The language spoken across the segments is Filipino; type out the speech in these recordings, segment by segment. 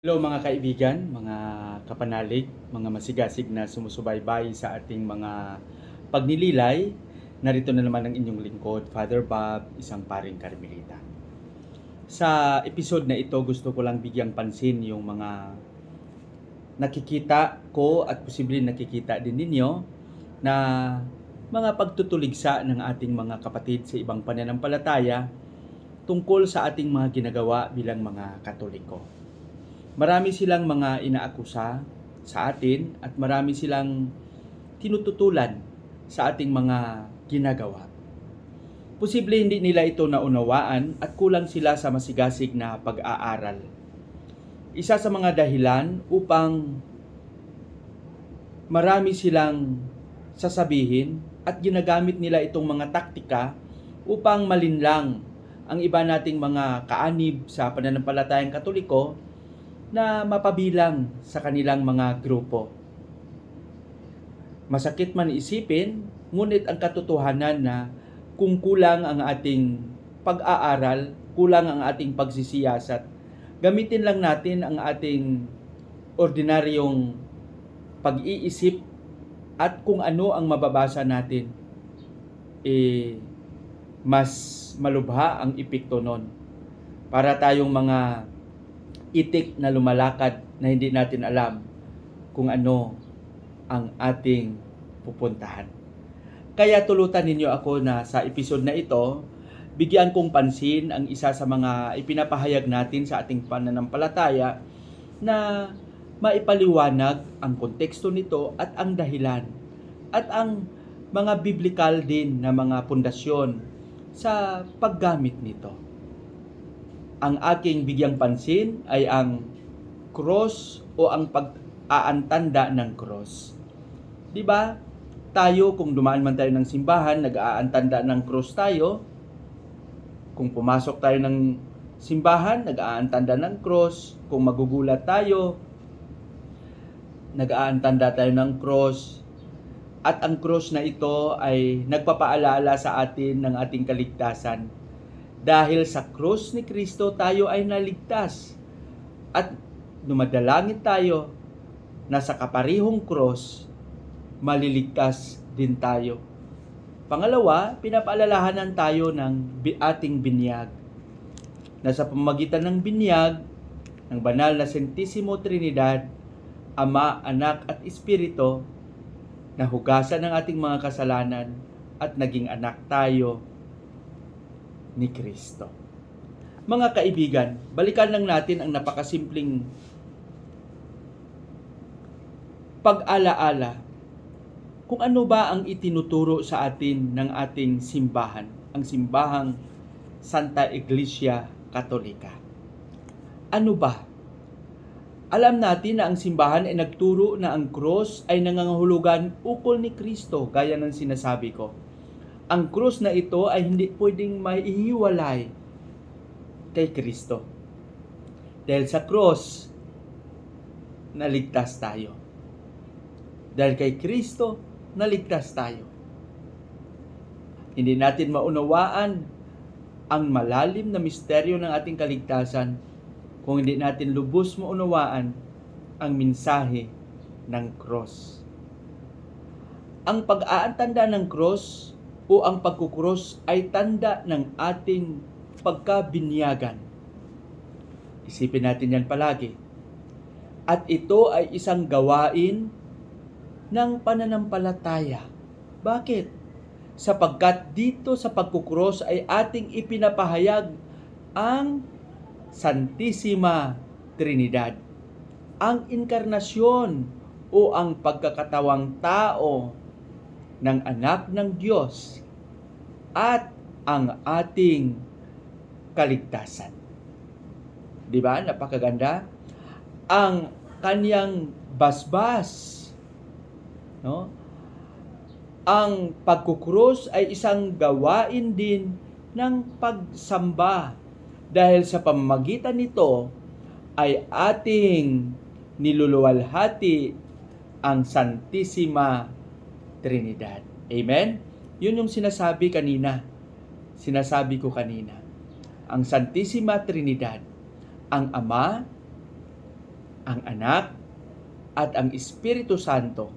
Hello mga kaibigan, mga kapanalig, mga masigasig na sumusubaybay sa ating mga pagnililay. Narito na naman ang inyong lingkod, Father Bob, isang paring Carmelita. Sa episode na ito, gusto ko lang bigyang pansin yung mga nakikita ko at posible nakikita din ninyo na mga pagtutuligsa ng ating mga kapatid sa ibang pananampalataya tungkol sa ating mga ginagawa bilang mga katoliko marami silang mga inaakusa sa atin at marami silang tinututulan sa ating mga ginagawa. Posible hindi nila ito naunawaan at kulang sila sa masigasig na pag-aaral. Isa sa mga dahilan upang marami silang sasabihin at ginagamit nila itong mga taktika upang malinlang ang iba nating mga kaanib sa pananampalatayang katoliko na mapabilang sa kanilang mga grupo. Masakit man isipin, ngunit ang katotohanan na kung kulang ang ating pag-aaral, kulang ang ating pagsisiyasat, gamitin lang natin ang ating ordinaryong pag-iisip at kung ano ang mababasa natin, eh, mas malubha ang epekto nun. Para tayong mga itik na lumalakad na hindi natin alam kung ano ang ating pupuntahan. Kaya tulutan ninyo ako na sa episode na ito, bigyan kong pansin ang isa sa mga ipinapahayag natin sa ating pananampalataya na maipaliwanag ang konteksto nito at ang dahilan at ang mga biblical din na mga pundasyon sa paggamit nito ang aking bigyang pansin ay ang cross o ang pag-aantanda ng cross. 'Di ba? Tayo kung dumaan man tayo ng simbahan, nag-aantanda ng cross tayo. Kung pumasok tayo ng simbahan, nag-aantanda ng cross. Kung magugulat tayo, nag-aantanda tayo ng cross. At ang cross na ito ay nagpapaalala sa atin ng ating kaligtasan dahil sa krus ni Kristo tayo ay naligtas. At dumadalangin tayo na sa kaparihong krus, maliligtas din tayo. Pangalawa, pinapaalalahanan tayo ng ating binyag. Na sa pamagitan ng binyag, ng banal na Santissimo Trinidad, Ama, Anak at Espiritu, nahugasan ng ating mga kasalanan at naging anak tayo ni Kristo. Mga kaibigan, balikan lang natin ang napakasimpleng pag-alaala kung ano ba ang itinuturo sa atin ng ating simbahan, ang simbahang Santa Iglesia Katolika. Ano ba? Alam natin na ang simbahan ay nagturo na ang cross ay nangangahulugan ukol ni Kristo, gaya ng sinasabi ko ang krus na ito ay hindi pwedeng maihiwalay kay Kristo. Dahil sa krus, naligtas tayo. Dahil kay Kristo, naligtas tayo. Hindi natin maunawaan ang malalim na misteryo ng ating kaligtasan kung hindi natin lubos maunawaan ang mensahe ng cross. Ang pag-aantanda ng cross o ang pagkukrus ay tanda ng ating pagkabinyagan. Isipin natin yan palagi. At ito ay isang gawain ng pananampalataya. Bakit? Sapagkat dito sa pagkukrus ay ating ipinapahayag ang Santissima Trinidad. Ang inkarnasyon o ang pagkakatawang tao ng anak ng Diyos at ang ating kaligtasan. Di ba? Napakaganda. Ang kanyang basbas, no? Ang pagkukrus ay isang gawain din ng pagsamba dahil sa pamamagitan nito ay ating niluluwalhati ang Santissima Trinidad. Amen? Yun yung sinasabi kanina. Sinasabi ko kanina. Ang Santissima Trinidad, ang Ama, ang Anak, at ang Espiritu Santo.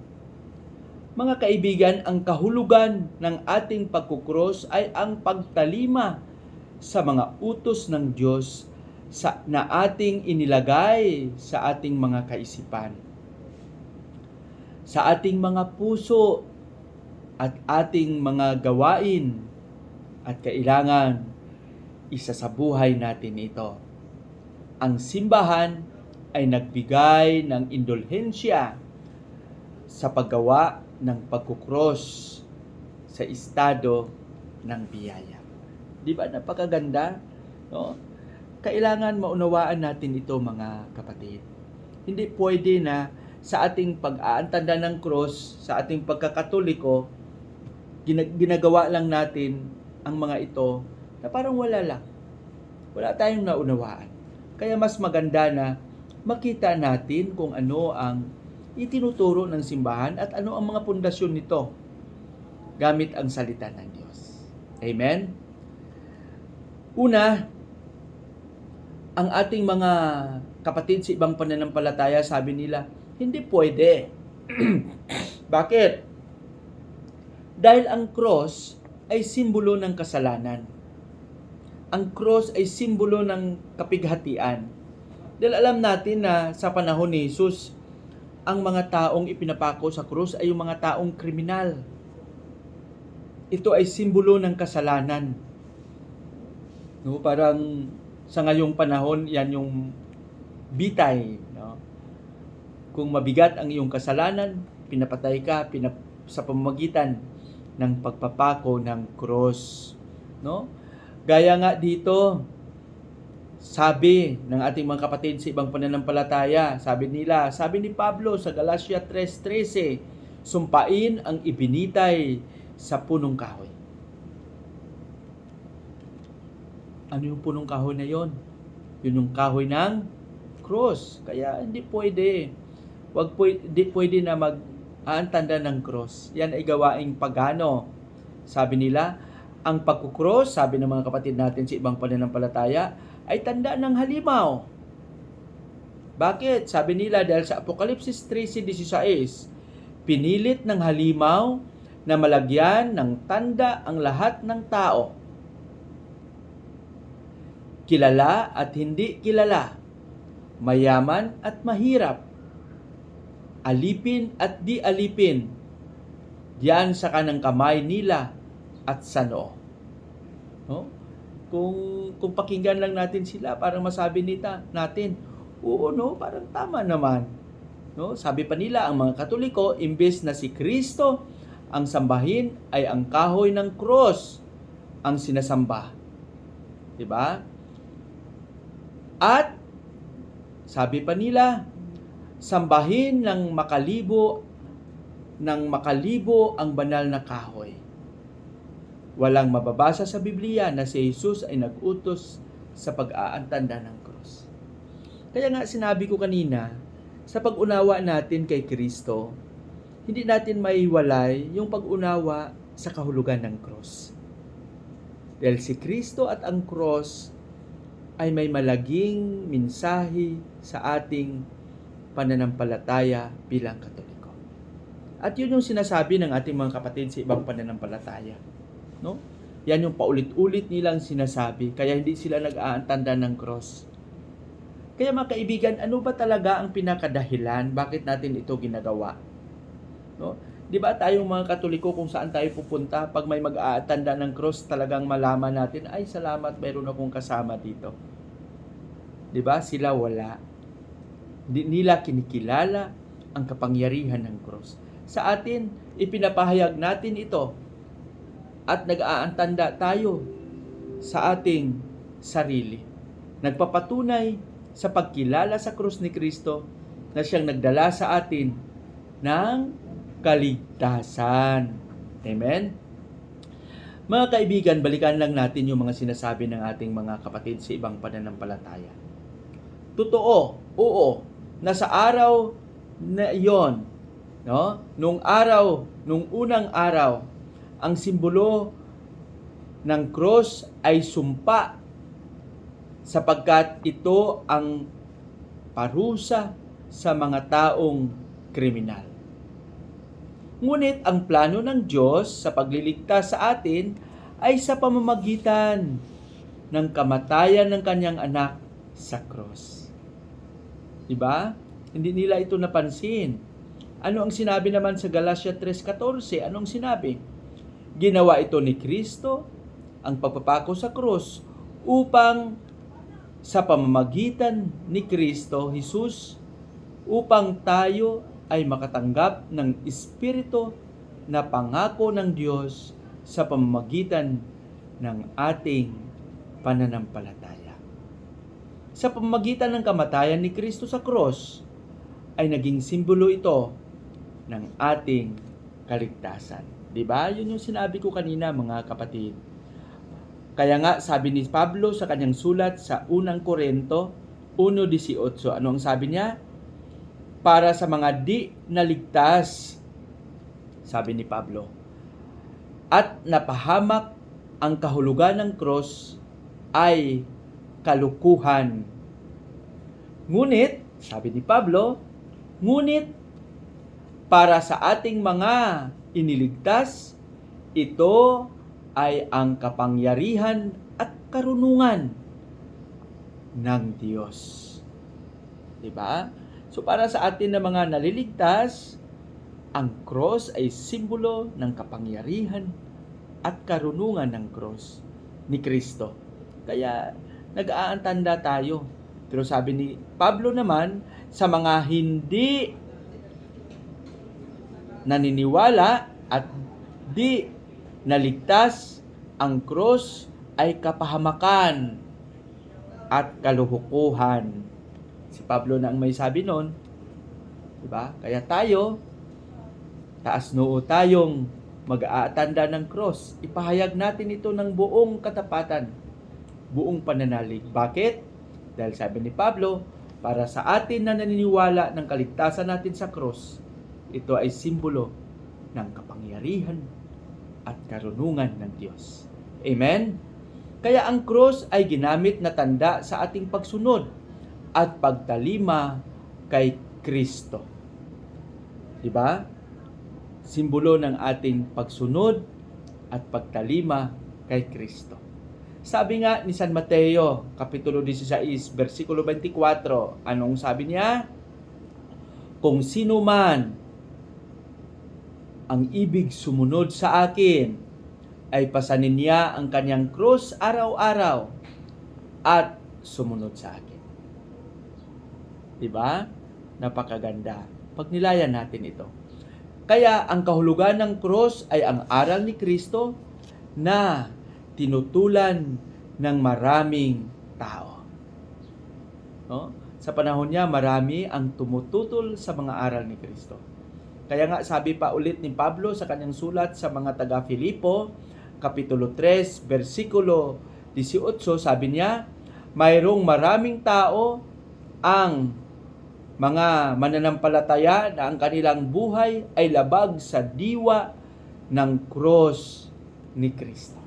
Mga kaibigan, ang kahulugan ng ating pagkukros ay ang pagtalima sa mga utos ng Diyos sa, na ating inilagay sa ating mga kaisipan. Sa ating mga puso at ating mga gawain at kailangan isa sa buhay natin ito. Ang simbahan ay nagbigay ng indulhensya sa paggawa ng pagkukros sa estado ng biyaya. Di ba napakaganda? No? Kailangan maunawaan natin ito mga kapatid. Hindi pwede na sa ating pag-aantanda ng cross, sa ating pagkakatoliko, gina- ginagawa lang natin ang mga ito na parang wala lang. Wala tayong naunawaan. Kaya mas maganda na makita natin kung ano ang itinuturo ng simbahan at ano ang mga pundasyon nito gamit ang salita ng Diyos. Amen? Una, ang ating mga kapatid sa ibang pananampalataya, sabi nila, hindi pwede. Bakit? Dahil ang cross ay simbolo ng kasalanan. Ang cross ay simbolo ng kapighatian. Dahil alam natin na sa panahon ni Jesus, ang mga taong ipinapako sa krus ay yung mga taong kriminal. Ito ay simbolo ng kasalanan. No, parang sa ngayong panahon, yan yung bitay. No? Kung mabigat ang iyong kasalanan, pinapatay ka pinap sa pamamagitan ng pagpapako ng cross. No? Gaya nga dito, sabi ng ating mga kapatid sa ibang pananampalataya, sabi nila, sabi ni Pablo sa Galatia 3.13, sumpain ang ibinitay sa punong kahoy. Ano yung punong kahoy na yon? Yun yung kahoy ng cross. Kaya hindi pwede. Wag pwede, hindi pwede na mag aantanda ng cross. Yan ay gawaing pagano. Sabi nila, ang pagkukross, sabi ng mga kapatid natin sa ibang pananampalataya, ay tanda ng halimaw. Bakit? Sabi nila dahil sa Apokalipsis 13.16, pinilit ng halimaw na malagyan ng tanda ang lahat ng tao. Kilala at hindi kilala, mayaman at mahirap, alipin at di alipin, diyan sa kanang kamay nila at sa noo. No? Kung kung pakinggan lang natin sila para masabi nita natin, oo no, parang tama naman. No? Sabi pa nila ang mga Katoliko, imbes na si Kristo ang sambahin ay ang kahoy ng cross ang sinasamba. 'Di ba? At sabi pa nila, sambahin ng makalibo ng makalibo ang banal na kahoy. Walang mababasa sa Biblia na si Jesus ay nag-utos sa pag-aantanda ng cross. Kaya nga sinabi ko kanina, sa pag-unawa natin kay Kristo, hindi natin maiwalay yung pag-unawa sa kahulugan ng cross. Dahil si Kristo at ang cross ay may malaging mensahe sa ating pananampalataya bilang Katoliko. At yun yung sinasabi ng ating mga kapatid sa ibang pananampalataya. No? Yan yung paulit-ulit nilang sinasabi, kaya hindi sila nag-aantanda ng cross. Kaya mga kaibigan, ano ba talaga ang pinakadahilan bakit natin ito ginagawa? No? 'Di ba tayong mga Katoliko kung saan tayo pupunta, pag may mag-aatanda ng cross, talagang malaman natin, ay salamat, mayroon akong kasama dito. 'Di ba? Sila wala. Di nila kinikilala ang kapangyarihan ng cross. Sa atin, ipinapahayag natin ito at nag-aantanda tayo sa ating sarili. Nagpapatunay sa pagkilala sa krus ni Kristo na siyang nagdala sa atin ng kaligtasan. Amen? Mga kaibigan, balikan lang natin yung mga sinasabi ng ating mga kapatid sa ibang pananampalataya. Totoo, oo, na sa araw na iyon, no? Nung araw, nung unang araw, ang simbolo ng cross ay sumpa sapagkat ito ang parusa sa mga taong kriminal. Ngunit ang plano ng Diyos sa pagliligtas sa atin ay sa pamamagitan ng kamatayan ng kanyang anak sa cross. Diba? Hindi nila ito napansin. Ano ang sinabi naman sa Galatia 3.14? Anong sinabi? Ginawa ito ni Kristo, ang pagpapako sa krus, upang sa pamamagitan ni Kristo Jesus, upang tayo ay makatanggap ng Espiritu na pangako ng Diyos sa pamamagitan ng ating pananampalataya. Sa pamamagitan ng kamatayan ni Kristo sa krus, ay naging simbolo ito ng ating kaligtasan. 'Di ba? Yun yung sinabi ko kanina mga kapatid. Kaya nga sabi ni Pablo sa kanyang sulat sa unang Korento 1.18, ano ang sabi niya? Para sa mga di naligtas, sabi ni Pablo, at napahamak ang kahulugan ng cross ay kalukuhan. Ngunit, sabi ni Pablo, ngunit para sa ating mga iniligtas, ito ay ang kapangyarihan at karunungan ng Diyos. 'Di ba? So para sa atin na mga naliligtas, ang cross ay simbolo ng kapangyarihan at karunungan ng cross ni Kristo. Kaya nag-aantanda tayo. Pero sabi ni Pablo naman, sa mga hindi naniniwala at di naligtas, ang cross ay kapahamakan at kaluhukuhan. Si Pablo na ang may sabi noon, di ba? Kaya tayo, taas noo tayong mag-aatanda ng cross. Ipahayag natin ito ng buong katapatan, buong pananalig. Bakit? Dahil sabi ni Pablo, para sa atin na naniniwala ng kaligtasan natin sa cross, ito ay simbolo ng kapangyarihan at karunungan ng Diyos. Amen? Kaya ang cross ay ginamit na tanda sa ating pagsunod at pagtalima kay Kristo. Di ba? Simbolo ng ating pagsunod at pagtalima kay Kristo. Sabi nga ni San Mateo, Kapitulo 16, versikulo 24, anong sabi niya? Kung sino man ang ibig sumunod sa akin, ay pasanin niya ang kanyang krus araw-araw at sumunod sa akin. Diba? Napakaganda. Pagnilayan natin ito. Kaya ang kahulugan ng cross ay ang aral ni Kristo na tinutulan ng maraming tao. No? Sa panahon niya, marami ang tumututol sa mga aral ni Kristo. Kaya nga sabi pa ulit ni Pablo sa kanyang sulat sa mga taga Filipo, Kapitulo 3, versikulo 18, sabi niya, mayroong maraming tao ang mga mananampalataya na ang kanilang buhay ay labag sa diwa ng cross ni Kristo.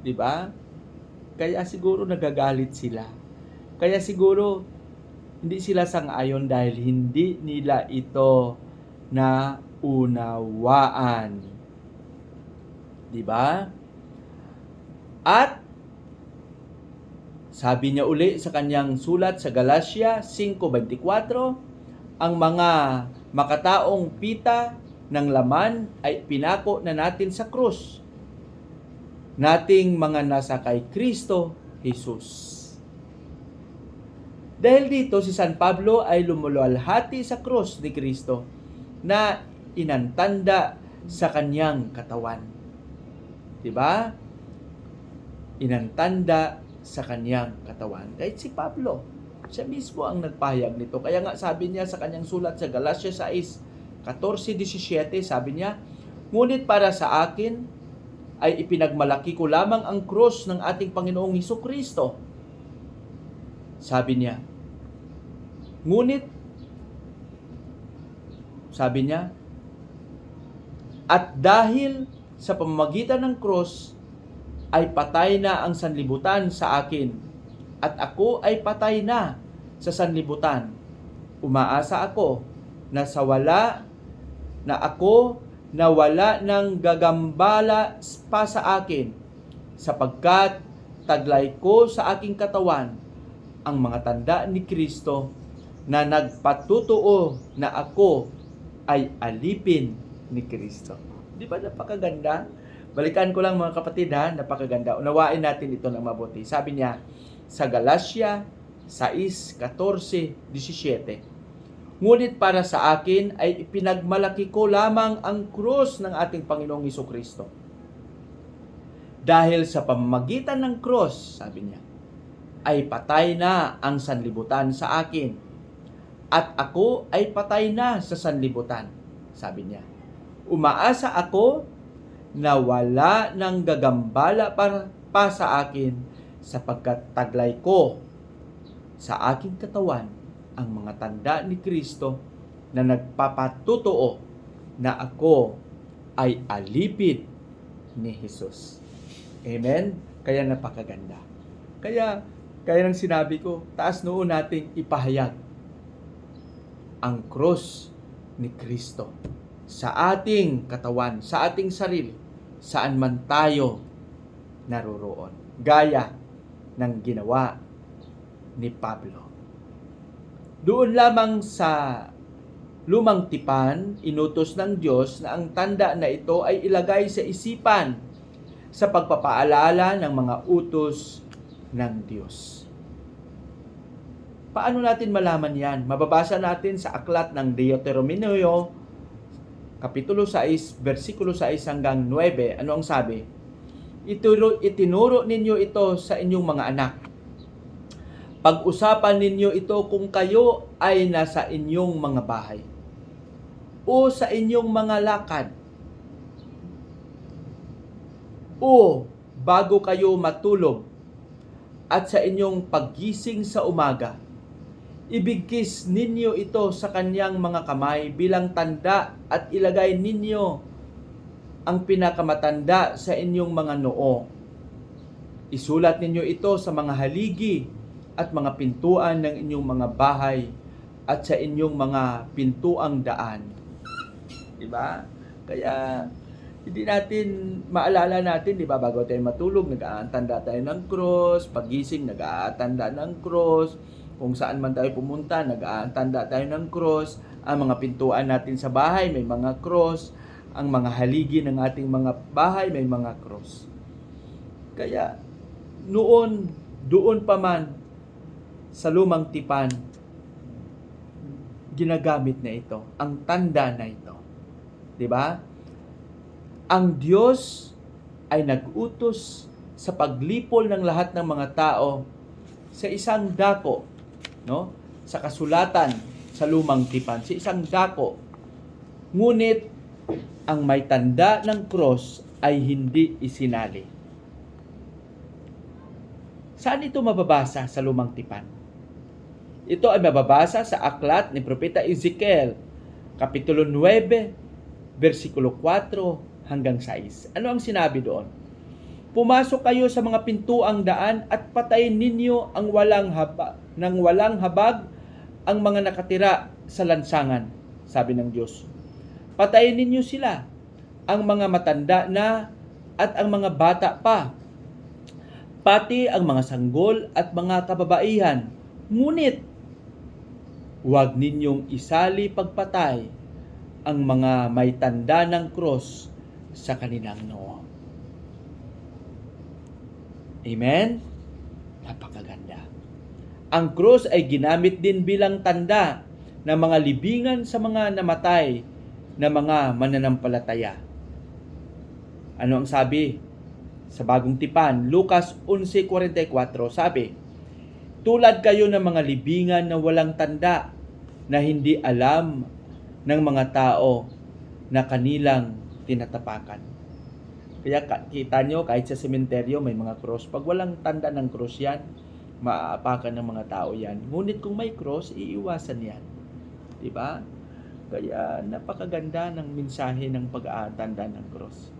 'Di ba? Kaya siguro nagagalit sila. Kaya siguro hindi sila sang-ayon dahil hindi nila ito na unawaan. 'Di ba? At sabi niya uli sa kanyang sulat sa Galatia 5.24, ang mga makataong pita ng laman ay pinako na natin sa krus. Nating mga nasa kay Kristo Jesus. Dahil dito si San Pablo ay lumulualhati sa krus ni Kristo na inantanda sa kanyang katawan. 'Di ba? Inantanda sa kanyang katawan. Kahit si Pablo, siya mismo ang nagpahayag nito. Kaya nga sabi niya sa kanyang sulat sa Galatia 6, 14-17, sabi niya, Ngunit para sa akin ay ipinagmalaki ko lamang ang krus ng ating Panginoong Heso Kristo. Sabi niya, Ngunit, sabi niya, at dahil sa pamamagitan ng krus, ay patay na ang sanlibutan sa akin at ako ay patay na sa sanlibutan. Umaasa ako na sa wala na ako na wala ng gagambala pa sa akin sapagkat taglay ko sa aking katawan ang mga tanda ni Kristo na nagpatutuo na ako ay alipin ni Kristo. Di ba napakaganda? Balikan ko lang mga kapatid ha, napakaganda. Unawain natin ito ng mabuti. Sabi niya sa Galatia 6, 14, 17. Ngunit para sa akin ay ipinagmalaki ko lamang ang krus ng ating Panginoong Iso Kristo. Dahil sa pamamagitan ng krus, sabi niya, ay patay na ang sanlibutan sa akin. At ako ay patay na sa sanlibutan, sabi niya. Umaasa ako na wala ng gagambala para pa sa akin sapagkat taglay ko sa aking katawan ang mga tanda ni Kristo na nagpapatutuo na ako ay alipid ni Jesus. Amen? Kaya napakaganda. Kaya, kaya nang sinabi ko, taas noon nating ipahayag ang cross ni Kristo sa ating katawan, sa ating sarili, saan man tayo naroroon. Gaya ng ginawa ni Pablo. Doon lamang sa lumang tipan, inutos ng Diyos na ang tanda na ito ay ilagay sa isipan sa pagpapaalala ng mga utos ng Diyos. Paano natin malaman yan? Mababasa natin sa aklat ng Deuteronomio, Kapitulo 6, versikulo 6 hanggang 9. Ano ang sabi? Ituro, itinuro ninyo ito sa inyong mga anak. Pag-usapan ninyo ito kung kayo ay nasa inyong mga bahay o sa inyong mga lakad o bago kayo matulog at sa inyong paggising sa umaga. Ibigkis ninyo ito sa kanyang mga kamay bilang tanda at ilagay ninyo ang pinakamatanda sa inyong mga noo. Isulat ninyo ito sa mga haligi at mga pintuan ng inyong mga bahay at sa inyong mga pintuang daan. Diba? Kaya hindi natin maalala natin, di ba, bago tayo matulog, nag-aantanda tayo ng cross, pagising, nag-aantanda ng cross, kung saan man tayo pumunta, nag-aantanda tayo ng cross, ang mga pintuan natin sa bahay, may mga cross, ang mga haligi ng ating mga bahay, may mga cross. Kaya, noon, doon pa man, sa lumang tipan, ginagamit na ito, ang tanda na ito. Di ba? Ang Diyos ay nag-utos sa paglipol ng lahat ng mga tao sa isang dako, no? Sa kasulatan sa lumang tipan, sa isang dako. Ngunit ang may tanda ng cross ay hindi isinali. Saan ito mababasa sa lumang tipan? Ito ay mababasa sa aklat ni Propeta Ezekiel, Kapitulo 9, versikulo 4 hanggang 6. Ano ang sinabi doon? Pumasok kayo sa mga pintuang daan at patayin ninyo ang walang haba, ng walang habag ang mga nakatira sa lansangan, sabi ng Diyos. Patayin ninyo sila, ang mga matanda na at ang mga bata pa, pati ang mga sanggol at mga kababaihan. Ngunit, huwag ninyong isali pagpatay ang mga may tanda ng cross sa kanilang noo. Amen? Napakaganda. Ang cross ay ginamit din bilang tanda ng mga libingan sa mga namatay na mga mananampalataya. Ano ang sabi? Sa bagong tipan, Lucas 11.44, sabi, Tulad kayo ng mga libingan na walang tanda, na hindi alam ng mga tao na kanilang tinatapakan. Kaya kita nyo, kahit sa sementeryo may mga cross. Pag walang tanda ng cross yan, maaapakan ng mga tao yan. Ngunit kung may cross, iiwasan yan. Diba? Kaya napakaganda ng mensahe ng pag-aatanda ng cross.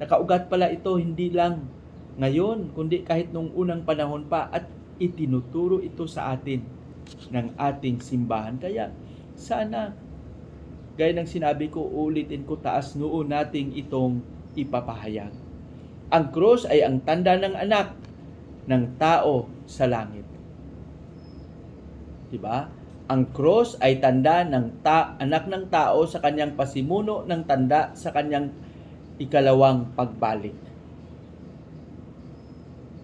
Nakaugat pala ito hindi lang ngayon, kundi kahit nung unang panahon pa at itinuturo ito sa atin ng ating simbahan. Kaya sana, gaya ng sinabi ko, ulitin ko, taas noo nating itong ipapahayag. Ang krus ay ang tanda ng anak ng tao sa langit. Diba? Ang cross ay tanda ng ta- anak ng tao sa kanyang pasimuno ng tanda sa kanyang ikalawang pagbalik.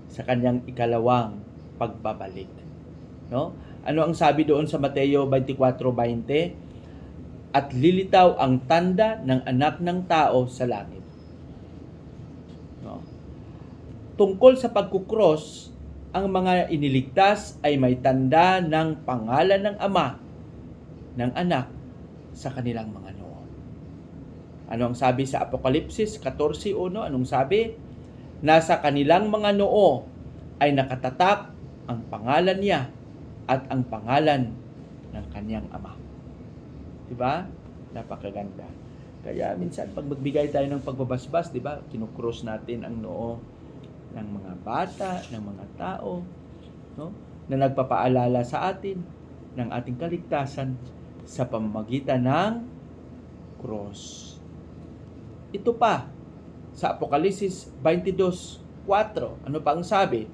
Sa kanyang ikalawang pagbabalik. No? Ano ang sabi doon sa Mateo 24:20? At lilitaw ang tanda ng anak ng tao sa langit. No? Tungkol sa pagkukross, ang mga iniligtas ay may tanda ng pangalan ng Ama, ng Anak, sa kanilang mga noo. Ano ang sabi sa Apokalipsis 14.1? Anong sabi? Nasa kanilang mga noo ay nakatatak ang pangalan niya at ang pangalan ng kanyang Ama. Diba? Napakaganda. Kaya minsan pag magbigay tayo ng pagbabasbas, 'di ba? Kinukross natin ang noo ng mga bata, ng mga tao, no? Na nagpapaalala sa atin ng ating kaligtasan sa pamamagitan ng cross. Ito pa sa Apokalisis 22:4. Ano pa ang sabi?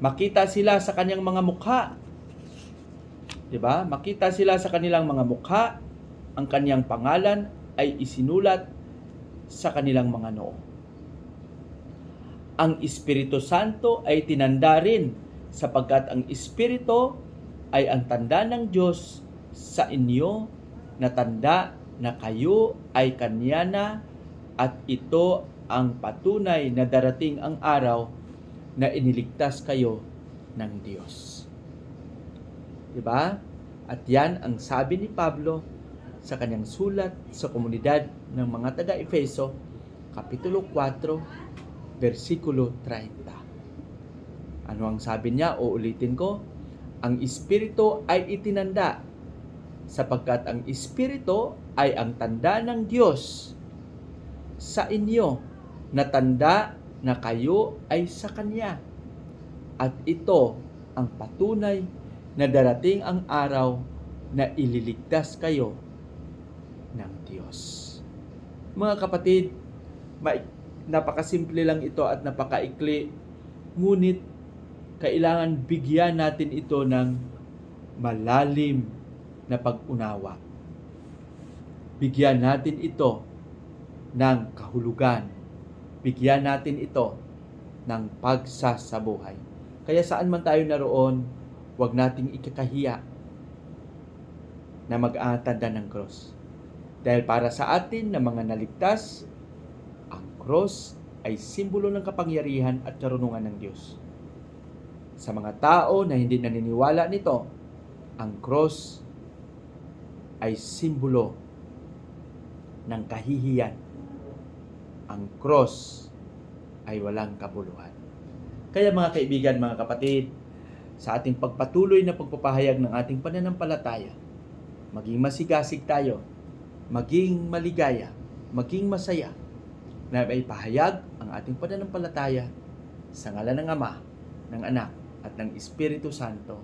Makita sila sa kanyang mga mukha. 'Di ba? Makita sila sa kanilang mga mukha, ang kanyang pangalan ay isinulat sa kanilang mga noo ang Espiritu Santo ay tinanda rin sapagkat ang Espiritu ay ang tanda ng Diyos sa inyo na tanda na kayo ay kanya na at ito ang patunay na darating ang araw na iniligtas kayo ng Diyos. Diba? At yan ang sabi ni Pablo sa kanyang sulat sa komunidad ng mga taga-Efeso, Kapitulo 4, versikulo 30. Ano ang sabi niya? O ulitin ko, ang Espiritu ay itinanda sapagkat ang Espiritu ay ang tanda ng Diyos sa inyo na tanda na kayo ay sa Kanya. At ito ang patunay na darating ang araw na ililigtas kayo ng Diyos. Mga kapatid, napakasimple lang ito at napakaikli. Ngunit kailangan bigyan natin ito ng malalim na pag-unawa. Bigyan natin ito ng kahulugan. Bigyan natin ito ng pagsasabuhay. Kaya saan man tayo naroon, huwag nating ikakahiya na mag-aatanda ng cross. Dahil para sa atin na mga naligtas, ang cross ay simbolo ng kapangyarihan at karunungan ng Diyos. Sa mga tao na hindi naniniwala nito, ang cross ay simbolo ng kahihiyan. Ang cross ay walang kabuluhan. Kaya mga kaibigan, mga kapatid, sa ating pagpatuloy na pagpapahayag ng ating pananampalataya, maging masigasig tayo, maging maligaya, maging masaya, na may pahayag ang ating pananampalataya sa ngalan ng Ama, ng Anak, at ng Espiritu Santo.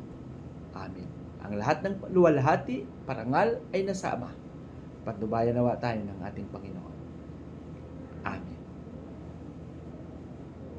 Amen. Ang lahat ng luwalhati, parangal ay nasa Ama. Patnubayan nawa tayo ng ating Panginoon. Amen.